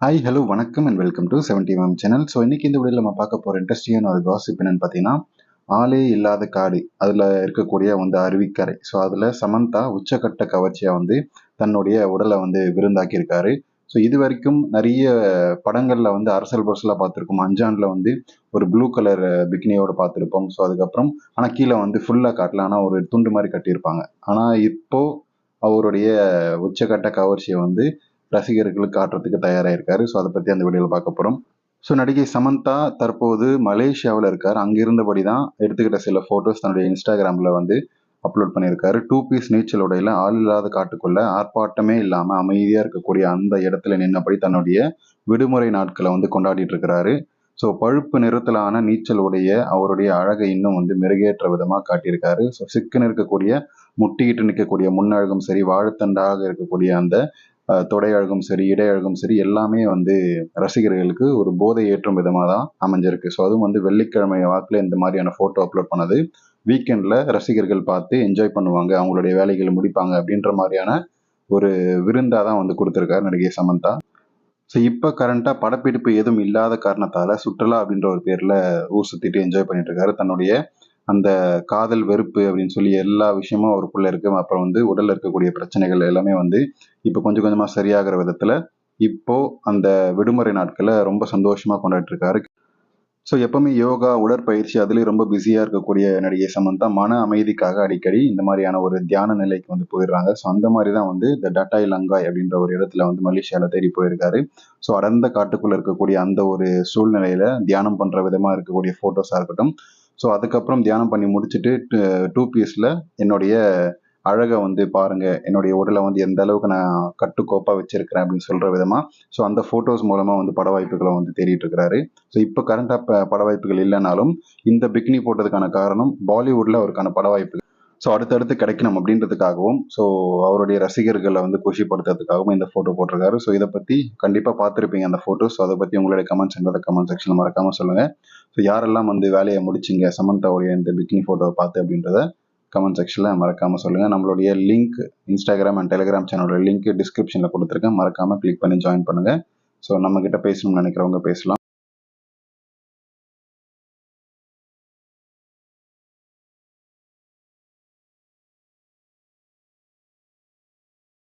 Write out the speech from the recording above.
Hi hello வணக்கம் and welcome to seventy ma'am channel so இன்றைக்கி இந்த வீடியோவில் நம்ம பார்க்க போகிற இன்ட்ரெஸ்டிங்கான ஒரு காசிப் என்னென்னு பார்த்தீங்கன்னா ஆளே இல்லாத காடு. அதில் இருக்கக்கூடிய வந்து அருவிக்கரை. ஸோ அதில் சமந்தா உச்சக்கட்ட கவர்ச்சியாக வந்து தன்னுடைய உடலை வந்து விருந்தாக்கியிருக்காரு. ஸோ இது வரைக்கும் நிறைய படங்களில் வந்து அரசல் பர்சலாக பார்த்துருக்கோம். அஞ்சாண்டில் வந்து ஒரு ப்ளூ கலர் பிக்னியோட பார்த்துருப்போம். ஸோ அதுக்கப்புறம் ஆனால் கீழே வந்து ஃபுல்லாக காட்டல. ஆனால் ஒரு துண்டு மாதிரி கட்டியிருப்பாங்க. ஆனால் இப்போது அவருடைய உச்சக்கட்ட கவர்ச்சியை வந்து ரசிகர்களுக்கு காட்டுறதுக்கு தயாராகிருக்காரு ஸோ அதை பற்றி அந்த வீடியோவில் பார்க்க போகிறோம் ஸோ நடிகை சமந்தா தற்போது மலேசியாவில் இருக்கார். அங்கே இருந்தபடி தான் எடுத்துக்கிட்ட சில ஃபோட்டோஸ் தன்னுடைய இன்ஸ்டாகிராமில் வந்து அப்லோட் பண்ணியிருக்காரு. டூ பீஸ் நீச்சல் உடையில ஆள் இல்லாத காட்டுக்குள்ள ஆர்ப்பாட்டமே இல்லாமல் அமைதியாக இருக்கக்கூடிய அந்த இடத்துல நின்னபடி தன்னுடைய விடுமுறை நாட்களை வந்து கொண்டாடிட்டு இருக்கிறாரு. ஸோ பழுப்பு நிறத்திலான நீச்சல் உடைய அவருடைய அழகை இன்னும் வந்து மெருகேற்ற விதமாக காட்டியிருக்காரு. ஸோ சிக்கன் இருக்கக்கூடிய முட்டிக்கிட்டு நிற்கக்கூடிய முன்னழகும் சரி வாழைத்தண்டாக இருக்கக்கூடிய அந்த தொடையழகும் தொடை அழகும் சரி இடையழகும் சரி எல்லாமே வந்து ரசிகர்களுக்கு ஒரு போதை ஏற்றும் விதமாக தான் அமைஞ்சிருக்கு. ஸோ அதுவும் வந்து வெள்ளிக்கிழமை வாக்கில் இந்த மாதிரியான ஃபோட்டோ அப்லோட் பண்ணது. வீக்கெண்டில் ரசிகர்கள் பார்த்து என்ஜாய் பண்ணுவாங்க அவங்களுடைய வேலைகளை முடிப்பாங்க அப்படின்ற மாதிரியான ஒரு விருந்தாக தான் வந்து கொடுத்துருக்காரு நடிகை சமந்தா. ஸோ இப்போ கரண்ட்டாக படப்பிடிப்பு எதுவும் இல்லாத காரணத்தால் சுற்றுலா அப்படின்ற ஒரு பேரில் ஊர் சுற்றிட்டு என்ஜாய் பண்ணிட்டு இருக்காரு. தன்னுடைய அந்த காதல் வெறுப்பு அப்படின்னு சொல்லி எல்லா விஷயமும் அவருக்குள்ள இருக்கு. அப்புறம் வந்து உடல்ல இருக்கக்கூடிய பிரச்சனைகள் எல்லாமே வந்து இப்போ கொஞ்சம் கொஞ்சமா சரியாகிற விதத்துல இப்போ அந்த விடுமுறை நாட்களை ரொம்ப சந்தோஷமா கொண்டாடிட்டு இருக்காரு ஸோ எப்பவுமே யோகா உடற்பயிற்சி அதுலேயும் ரொம்ப பிஸியாக இருக்கக்கூடிய நடிகை சமந்தா மன அமைதிக்காக அடிக்கடி இந்த மாதிரியான ஒரு தியான நிலைக்கு வந்து போயிடுறாங்க. ஸோ அந்த மாதிரி தான் வந்து இந்த டட்டாய் லங்காய் அப்படின்ற ஒரு இடத்துல வந்து மலேசியாவில் தேடி போயிருக்காரு. ஸோ அடர்ந்த காட்டுக்குள்ளே இருக்கக்கூடிய அந்த ஒரு சூழ்நிலையில தியானம் பண்ணுற விதமாக இருக்கக்கூடிய ஃபோட்டோஸாக இருக்கட்டும் ஸோ அதுக்கப்புறம் தியானம் பண்ணி முடிச்சுட்டு டூ பீஸில் என்னுடைய அழகை வந்து பாருங்க. என்னுடைய உடலை வந்து எந்த அளவுக்கு நான் கட்டுக்கோப்பாக வச்சிருக்கிறேன் அப்படின்னு சொல்ற விதமா. ஸோ அந்த ஃபோட்டோஸ் மூலமா வந்து பட வாய்ப்புகளை வந்து தேடிட்டு இருக்கிறாரு. ஸோ இப்போ கரண்டாக பட வாய்ப்புகள் இல்லைனாலும் இந்த பிக்னி போட்டதுக்கான காரணம் பாலிவுட்ல அவருக்கான பட வாய்ப்புகள் ஸோ அடுத்தடுத்து கிடைக்கணும் அப்படின்றதுக்காகவும் ஸோ அவருடைய ரசிகர்களை வந்து குஷிப்படுத்துறதுக்காகவும் இந்த ஃபோட்டோ போட்டிருக்காரு. ஸோ இதை பற்றி கண்டிப்பாக பார்த்துருப்பீங்க அந்த ஃபோட்டோ ஸோ அதை பற்றி உங்களுடைய கமெண்ட்ஸ் என்றதை கமெண்ட் செக்ஷனில் மறக்காம சொல்லுங்கள் ஸோ யாரெல்லாம் வந்து வேலையை முடிச்சிங்க சமந்தாவுடைய இந்த பிக்னி ஃபோட்டோவை பார்த்து அப்படின்றத கமெண்ட் செக்ஷனில் மறக்காமல் சொல்லுங்கள் நம்மளுடைய லிங்க் இன்ஸ்டாகிராம் அண்ட் டெலிகிராம் சேனலோட லிங்க் டிஸ்கிரிப்ஷனில் கொடுத்துருக்கேன். மறக்காமல் கிளிக் பண்ணி ஜாயின் பண்ணுங்கள் ஸோ நம்மக்கிட்ட பேசணும்னு நினைக்கிறவங்க பேசலாம்.